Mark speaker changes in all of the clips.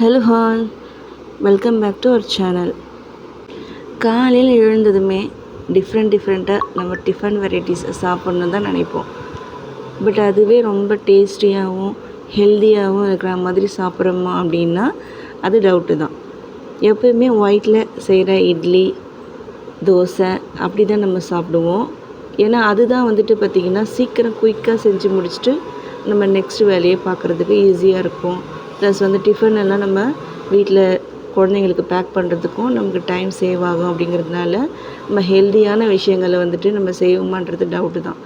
Speaker 1: Hello all welcome back to our channel காலையில் எழுந்ததுமே different டிஃப்ரெண்ட்டாக நம்ம டிஃபன் வெரைட்டிஸ் சாப்பிட்ணும் தான் நினைப்போம். பட் அதுவே ரொம்ப டேஸ்டியாகவும் ஹெல்த்தியாகவும் இருக்கிற மாதிரி சாப்பிட்றோமா அப்படின்னா அது டவுட்டு தான். எப்போயுமே ஒயிட்டில் செய்கிற இட்லி தோசை அப்படி தான் நம்ம சாப்பிடுவோம். ஏன்னா அதுதான் வந்துட்டு பார்த்திங்கன்னா சீக்கிரம் குயிக்காக செஞ்சு முடிச்சுட்டு நம்ம நெக்ஸ்ட் வேலையை பார்க்குறதுக்கு ஈஸியாக இருக்கும். ப்ளஸ் வந்து டிஃபன் எல்லாம் நம்ம வீட்டில் குழந்தைங்களுக்கு பேக் பண்ணுறதுக்கும் நமக்கு டைம் சேவ் ஆகும் அப்படிங்கிறதுனால நம்ம ஹெல்த்தியான விஷயங்களை வந்துட்டு நம்ம செய்வோமான்றது டவுட்டு தான்.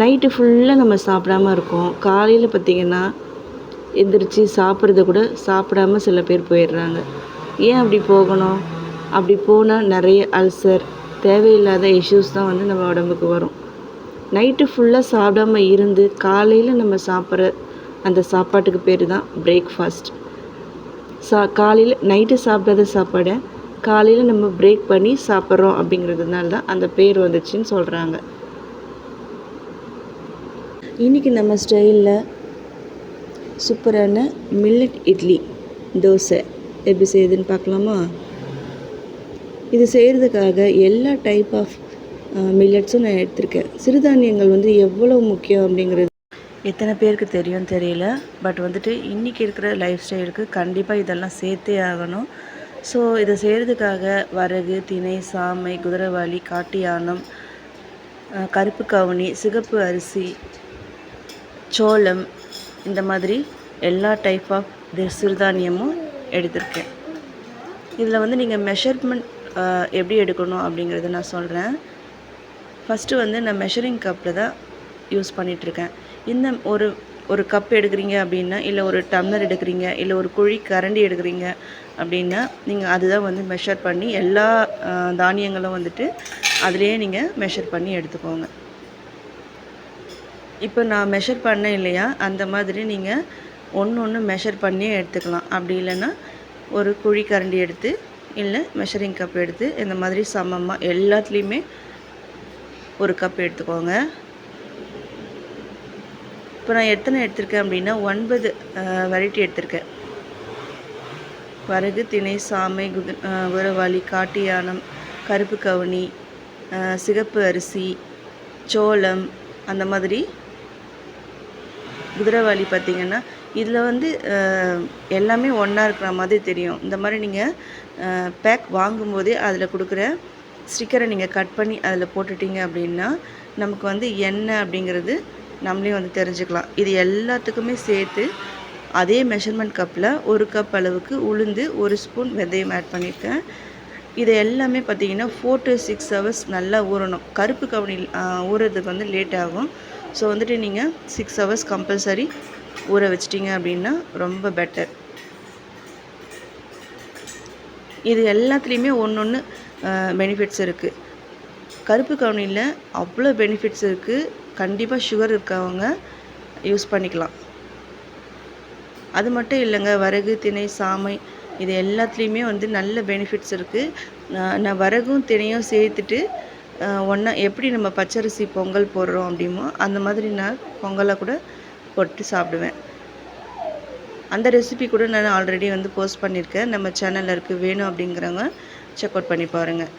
Speaker 1: நைட்டு ஃபுல்லாக நம்ம சாப்பிடாம இருக்கோம். காலையில் பார்த்திங்கன்னா எந்திரிச்சு சாப்பிட்றத கூட சாப்பிடாம சில பேர் போயிடுறாங்க. ஏன் அப்படி போகணும்? அப்படி போனால் நிறைய அல்சர் தேவையில்லாத இஷ்யூஸ் தான் வந்து நம்ம உடம்புக்கு வரும். நைட்டு ஃபுல்லாக சாப்பிடாம இருந்து காலையில் நம்ம சாப்பிட்ற அந்த சாப்பாட்டுக்கு பேர் தான் பிரேக்ஃபாஸ்ட் சா காலையில் நைட்டு சாப்பிடாத சாப்பாடை காலையில் நம்ம பிரேக் பண்ணி சாப்பிட்றோம் அப்படிங்கிறதுனால தான் அந்த பேர் வந்துச்சுன்னு சொல்கிறாங்க இன்றைக்கி நம்ம ஸ்டைலில் சூப்பரான மில்லட் இட்லி தோசை. எப்படி செய்யுதுன்னு பார்க்கலாமா? இது செய்கிறதுக்காக எல்லா டைப் ஆஃப் மில்லட்ஸும் நான் எடுத்திருக்கேன். சிறுதானியங்கள் வந்து எவ்வளோ முக்கியம் அப்படிங்கிறது எத்தனை பேருக்கு தெரியும் தெரியல. பட் வந்துட்டு இன்றைக்கி இருக்கிற லைஃப் ஸ்டைலுக்கு கண்டிப்பாக இதெல்லாம் சேர்த்தே ஆகணும். ஸோ இதை செய்கிறதுக்காக வரகு திணை சாமை குதிரைவாளி காட்டியானம் கருப்பு கவுனி சிகப்பு அரிசி சோளம் இந்த மாதிரி எல்லா டைப் ஆஃப் சிறுதானியமும் எடுத்திருக்கேன். இதில் வந்து நீங்கள் மெஷர்மெண்ட் எப்படி எடுக்கணும் அப்படிங்கிறத நான் சொல்கிறேன் ஃபஸ்ட்டு வந்து நான் மெஷரிங் கப்பில் தான் யூஸ் பண்ணிகிட்ருக்கேன் இந்த ஒரு ஒரு கப் எடுக்கிறீங்க அப்படின்னா இல்லை ஒரு டம்ளர் எடுக்கிறீங்க இல்லை ஒரு குழி கரண்டி எடுக்கிறீங்க அப்படின்னா நீங்கள் அதுதான் வந்து மெஷர் பண்ணி எல்லா தானியங்களும் வந்துட்டு அதுலேயே நீங்கள் மெஷர் பண்ணி எடுத்துக்கோங்க. இப்போ நான் மெஷர் பண்ணேன் இல்லையா? அந்த மாதிரி நீங்கள் ஒன்று ஒன்று மெஷர் பண்ணியே எடுத்துக்கலாம். அப்படி இல்லைன்னா ஒரு குழி கரண்டி எடுத்து இல்லை மெஷரிங் கப் எடுத்து இந்த மாதிரி சமமாக எல்லாத்துலேயுமே ஒரு கப் எடுத்துக்கோங்க. இப்போ நான் எத்தனை எடுத்திருக்கேன் அப்படின்னா ஒன்பது வெரைட்டி எடுத்திருக்கேன். வரகு திணை சாமை குது குரவாளி காட்டியானம் கருப்பு கவுனி சிகப்பு அரிசி சோளம் அந்த மாதிரி. குதிரைவாளி பார்த்தீங்கன்னா இதில் வந்து எல்லாமே ஒன்றா இருக்கிற மாதிரி தெரியும். இந்த மாதிரி நீங்கள் பேக் வாங்கும்போதே அதில் கொடுக்குற ஸ்டிக்கரை நீங்கள் கட் பண்ணி அதில் போட்டுட்டீங்க அப்படின்னா நமக்கு வந்து என்ன அப்படிங்கிறது நம்மளே வந்து தெரிஞ்சுக்கலாம். இது எல்லாத்துக்குமே சேர்த்து அதே மெஷர்மெண்ட் கப்பில் ஒரு கப் அளவுக்கு உளுந்து ஒரு ஸ்பூன் வெந்தயம் ஆட் பண்ணியிருக்கேன். இது எல்லாமே பார்த்தீங்கன்னா ஃபோர் டு சிக்ஸ் ஹவர்ஸ் நல்லா ஊறணும். கருப்பு கவனி ஊறுறதுக்கு வந்து லேட் ஆகும். ஸோ வந்துட்டு நீங்கள் சிக்ஸ் ஹவர்ஸ் கம்பல்சரி ஊற வச்சிட்டிங்க அப்படின்னா ரொம்ப பெட்டர் இது எல்லாத்துலேயுமே ஒன்று ஒன்று பெனிஃபிட்ஸ் இருக்குது கருப்பு கவுனியில் அவ்வளோ பெனிஃபிட்ஸ் இருக்குது கண்டிப்பாக சுகர் இருக்கவங்க யூஸ் பண்ணிக்கலாம். அது மட்டும் இல்லைங்க வரகு திணை சாமை இது எல்லாத்துலேயுமே வந்து நல்ல பெனிஃபிட்ஸ் இருக்குது நான் வரகும் திணையும் சேர்த்துட்டு ஒன்றா எப்படி நம்ம பச்சரிசி பொங்கல் போடுறோம் அப்படிமோ அந்த மாதிரி நான் பொங்கலை கூட போட்டு சாப்பிடுவேன். அந்த ரெசிபி கூட நான் ஆல்ரெடி வந்து போஸ்ட் பண்ணியிருக்கேன். நம்ம சேனலில் இருக்குது வேணும் அப்படிங்கிறவங்க செக் அவுட் பண்ணி பாருங்கள்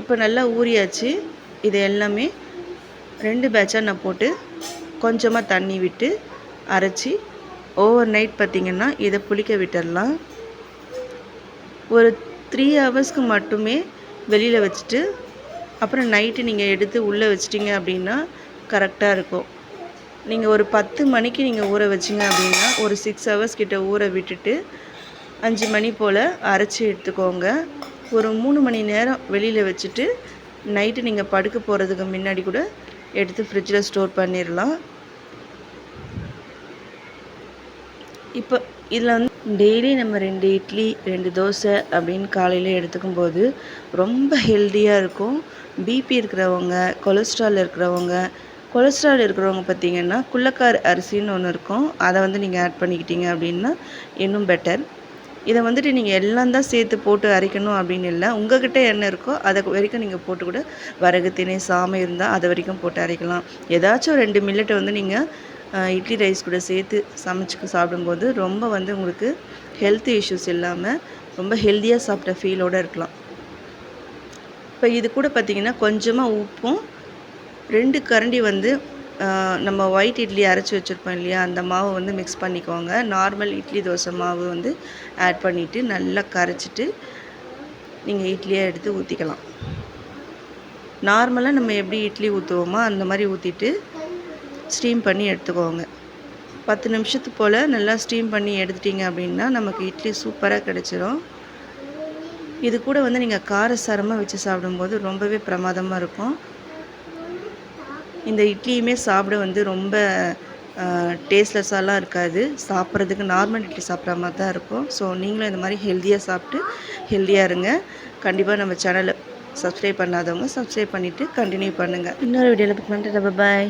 Speaker 1: இப்போ நல்லா ஊறியாச்சு. இது எல்லாமே ரெண்டு பேட்சாக நான் போட்டு கொஞ்சமாக தண்ணி விட்டு அரைச்சி ஓவர் நைட் பார்த்திங்கன்னா இதை புளிக்க விட்டுடலாம் ஒரு த்ரீ ஹவர்ஸ்க்கு மட்டுமே வெளியில் வச்சுட்டு அப்புறம் நைட்டு நீங்கள் எடுத்து உள்ளே வச்சிட்டிங்க அப்படின்னா கரெக்டாக இருக்கும். நீங்கள் ஒரு பத்து மணிக்கு நீங்கள் ஊற வச்சிங்க அப்படின்னா ஒரு சிக்ஸ் ஹவர்ஸ் கிட்ட ஊற விட்டுட்டு அஞ்சு மணி போல் அரைச்சி எடுத்துக்கோங்க. ஒரு மூணு மணி நேரம் வெளியில் வச்சுட்டு நைட்டு நீங்கள் படுக்க போகிறதுக்கு முன்னாடி கூட எடுத்து ஃப்ரிட்ஜில் ஸ்டோர் பண்ணிடலாம் இப்போ இதில் வந்து டெய்லி நம்ம ரெண்டு இட்லி ரெண்டு தோசை அப்படின்னு காலையில் எடுத்துக்கும் போது ரொம்ப ஹெல்த்தியாக இருக்கும். பிபி இருக்கிறவங்க கொலஸ்ட்ரால் இருக்கிறவங்க கொலஸ்ட்ரால் இருக்கிறவங்க பார்த்தீங்கன்னா குள்ளக்கார் அரிசின்னு ஒன்று இருக்கும். அதை வந்து நீங்கள் ஆட் பண்ணிக்கிட்டீங்க அப்படின்னா இன்னும் பெட்டர் இதை வந்துட்டு நீங்கள் எல்லாம் தான் சேர்த்து போட்டு அரைக்கணும் அப்படின்னு இல்லை. உங்ககிட்ட என்ன இருக்கோ அதை வரைக்கும் நீங்கள் போட்டு கூட வரகு திணை சாமை இருந்தால் அதை வரைக்கும் போட்டு அரைக்கலாம். ஏதாச்சும் ரெண்டு மில்லட்டை வந்து நீங்கள் இட்லி ரைஸ் கூட சேர்த்து சமைச்சு சாப்பிடும்போது ரொம்ப வந்து உங்களுக்கு ஹெல்த் இஷ்யூஸ் இல்லாமல் ரொம்ப ஹெல்த்தியாக சாப்பிட்ட ஃபீலோடு இருக்கலாம். இப்போ இது கூட பார்த்திங்கன்னா கொஞ்சமாக உப்பும் ரெண்டு கரண்டி வந்து நம்ம ஒயிட் இட்லி அரைச்சி வச்சுருப்போம் இல்லையா அந்த மாவு வந்து மிக்ஸ் பண்ணிக்கோங்க. நார்மல் இட்லி தோசை மாவு வந்து ஆட் பண்ணிவிட்டு நல்லா கரைச்சிட்டு நீங்கள் இட்லியாக எடுத்து ஊற்றிக்கலாம் நார்மலாக நம்ம எப்படி இட்லி ஊற்றுவோமோ அந்த மாதிரி ஊற்றிட்டு ஸ்டீம் பண்ணி எடுத்துக்கோங்க. பத்து நிமிஷத்து போல் நல்லா ஸ்டீம் பண்ணி எடுத்துட்டிங்க அப்படின்னா நமக்கு இட்லி சூப்பராக கிடச்சிரும். இது கூட வந்து நீங்கள் காரசாரமாக வச்சு சாப்பிடும்போது ரொம்பவே பிரமாதமாக இருக்கும். இந்த இட்லியுமே சாப்பிட வந்து ரொம்ப டேஸ்ட்லெஸ்ஸாலாம் இருக்காது. சாப்பிட்றதுக்கு நார்மல் இட்லி சாப்பிட்ற மாதிரி தான் இருக்கும். ஸோ நீங்களும் இந்த மாதிரி ஹெல்த்தியாக சாப்பிட்டு ஹெல்த்தியாக இருங்க. கண்டிப்பாக நம்ம சேனலை சப்ஸ்கிரைப் பண்ணாதவங்க சப்ஸ்கிரைப் பண்ணிவிட்டு கண்டினியூ பண்ணுங்கள் இன்னொரு வீடியோவில் பார்க்க பாய்